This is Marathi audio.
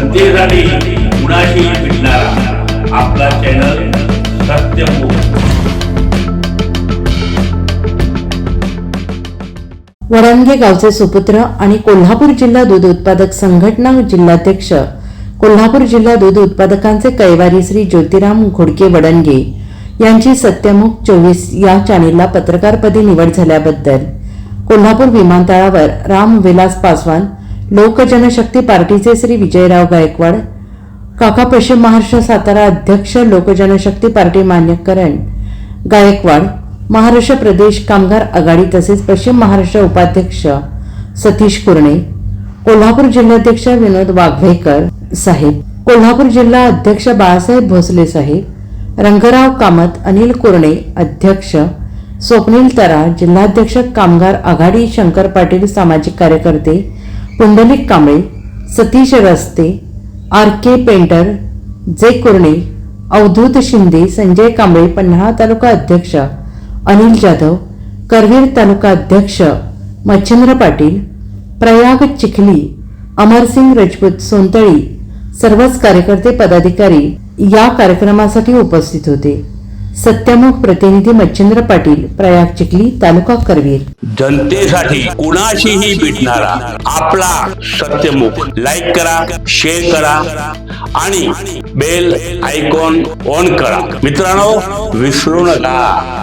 जनतेसाठी कुणाशी भेटणारा. आपला चॅनल वरांगे गावचे सुपुत्र आणि कोल्हापूर जिल्हा दूध उत्पादक संघटना जिल्हाध्यक्ष. कोल्हापूर जिल्हा दूध उत्पादकांचे कैवारी श्री ज्योतिराम घोडके वडणगे यांची सत्यमुख चोवीस या चॅनेलला पत्रकारपदी निवड झाल्याबद्दल. कोल्हापूर विमानतळावर राम विलास पासवान लोकजनशक्ती पार्टीचे श्री विजयराव गायकवाड काका पश्चिम महाराष्ट्र सातारा अध्यक्ष लोकजनशक्ती पार्टी मान्यकरण गायकवाड महाराष्ट्र प्रदेश कामगार आघाडी तसेच पश्चिम महाराष्ट्र उपाध्यक्ष सतीश कुरणे कोल्हापूर जिल्हाध्यक्ष विनोद वाघवेकर साहेब कोल्हापूर जिल्हा अध्यक्ष बाळासाहेब भोसले साहेब रंगराव कामत अनिल कुरणे अध्यक्ष स्वप्नील तरा जिल्हाध्यक्ष कामगार आघाडी शंकर पाटील सामाजिक कार्यकर्ते पुंडलिक कांबळे सतीश रस्ते आर के पेंटर जे कुर्णे अवधूत शिंदे संजय कांबळे पन्हाळा तालुका अध्यक्ष अनिल जाधव करवीर तालुका अध्यक्ष मच्छिंद्र पाटील प्रयाग चिखली अमरसिंग राजपूत सोनतळी सर्वच कार्यकर्ते पदाधिकारी या कार्यक्रमासाठी उपस्थित होते. सत्यमुख प्रतिनिधी मच्छिंद्र पाटील प्रयाग चिखली तालुका करवीर. जनतेसाठी कुणाशीही भेटणारा आपला सत्यमुख लाईक करा शेअर करा आणि बेल आयकॉन ऑन करा. मित्रांनो विसरू नका.